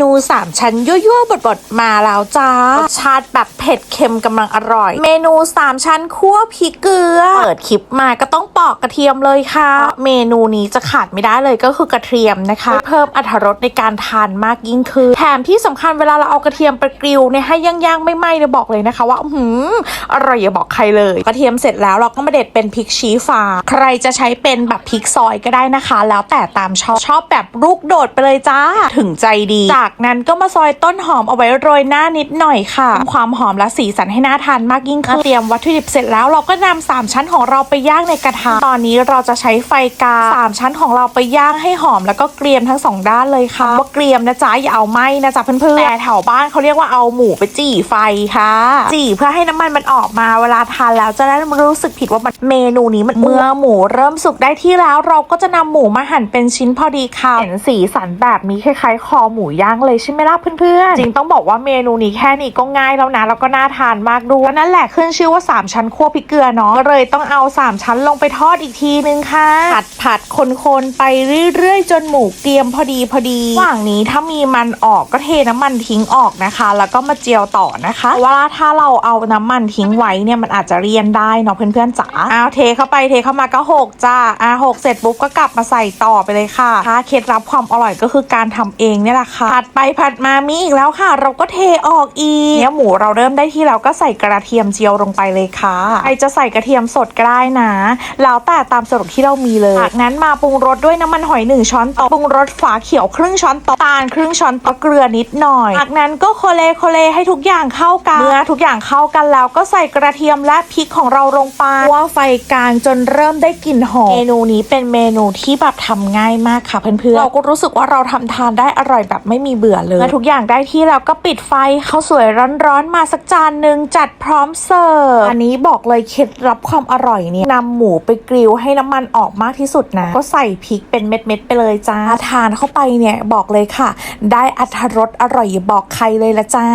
นูสามชั้นยั่วๆบดๆมาแล้วจ้ารสชาติแบบเผ็ดเค็มกำลังอร่อย เมนูสามชั้นคั่วพริกเกลือ เปิดคลิปมาก็ต้อง อกกระเทียมเลยค่ะ เมนูนี้จะขาดไม่ได้เลยก็คือกระเทียมนะคะเพิ่มอรรถรสในการทานมากยิ่งขึ้นแถมที่สำคัญเวลาเราเอากระเทียมไปกริลเนี่ยให้ย่างๆไม่ไหม้เนี่ยบอกเลยนะคะ ว่าอื้อหืออร่อยอย่าบอกใครเลย กระเทียมเสร็จแล้วเราก็มาเด็ดเป็นพริกชี้ฟ้า ใครจะใช้เป็นแบบพริกซอยก็ได้นะคะ แล้วแต่ตามชอบชอบแบบลูกโดดไปเลยจ้าถึงใจดี จากนั้นก็มาซอยต้นหอมเอาไว้โรยหน้านิดหน่อยค่ะเพิ่มความหอมและสีสันให้น่าทานมากยิ่งขึ้นเตรียมวัตถุดิบเสร็จแล้วเราก็นำสามชั้นของเราไปย่างในกระทะตอนนี้เราจะใช้ไฟกลางสามชั้นของเราไปย่างให้หอมแล้วก็เกรียมทั้งสองด้านเลยค่ะว่าเกรียมนะจ๊ะอย่าเอาไหม้นะจ๊ะเพื่อนๆแต่แถวบ้านเขาเรียกว่าเอาหมูไปจี่ไฟค่ะ จี่เพื่อให้น้ำมันมันออกมาเวลาทานแล้วจะได้ไม่รู้สึกผิดว่ามันเมนูนี้มันเมื่อหมูเริ่มสุกได้ที่แล้ว เราก็จะนำหมูมาหั่นเป็นชิ้นพอดีค่ะเห็นสีสันแบบนี้คล้ายๆ คอหมูย่างเลยใช่ไหมล่ะเพื่อนๆจริงต้องบอกว่าเมนูนี้แค่นี้ก็ง่ายแล้วนะแล้วก็น่าทานมากด้วยแล้วนั่นแหละขึ้นชื่อว่า 3 ชั้นคั่วพริกเกลือเนาะก็เลยต้องเอา 3 ชั้นลงไปทอดอีกทีนึงค่ะ ผัดผัดคนๆไปเรื่อยๆ จนหมูเกรียมพอดีพอดีระหว่างนี้ถ้ามีมันออกก็เทน้ำมันทิ้งออกนะคะ แล้วก็มาเจียวต่อนะคะเพราะว่าถ้าเราเอาน้ำมันทิ้งไว้เนี่ยมันอาจจะเรียนได้เนาะเพื่อนๆจ๋าเอาเทเข้าไปเทเข้ามาก็หกจ้าอะหกเสร็จปุ๊บก็กลับมาใส่ต่อไปเลยค่ะถ้าเคล็ดลับความอร่อยก็คือการทำเองเนี่ยแหละค่ะผัดไปผัดมามีอีกแล้วค่ะ เราก็เทออกอีกเนี่ยหมูเราเริ่มได้ที่แล้วก็ใส่กระเทียมเจียวลงไปเลยค่ะใครจะใส่กระเทียมสดก็ได้นะแล้วแต่ตามสะดวกที่เรามีเลยจากนั้นมาปรุงรสด้วยน้ำมันหอยหนึ่งช้อนโต๊ะปรุงรสฝาเขียวครึ่งช้อนโต๊ะตาลครึ่งช้อนโต๊ะเกลือนิดหน่อยจากนั้นก็โคเลโคเลให้ทุกอย่างเข้ากันเมื่อทุกอย่างเข้ากันแล้วก็ใส่กระเทียมและพริกของเราลงไปว่าไฟกลางจนเริ่มได้กลิ่นหอมเมนูนี้เป็นเมนูที่แบบทำง่ายมากค่ะเพื่อนๆเราก็รู้สึกว่าเราทำทานได้อร่อยแบบไม่มีเบื่อเลยเมื่อทุกอย่างได้ที่แล้วก็ปิดไฟข้าวสวยร้อนๆมาสักจานหนึ่งจัดพร้อมเสิร์ฟอันนี้บอกเลยเคล็ดลับความอร่อยเนี่ยนำหมูไปกริลให้น้ำมันออกมากที่สุดนะ ก็ใส่พริกเป็นเม็ดๆไปเลยจ้าทานเข้าไปเนี่ยบอกเลยค่ะ ได้อัตรรสอร่อยบอกใครเลยละจ้า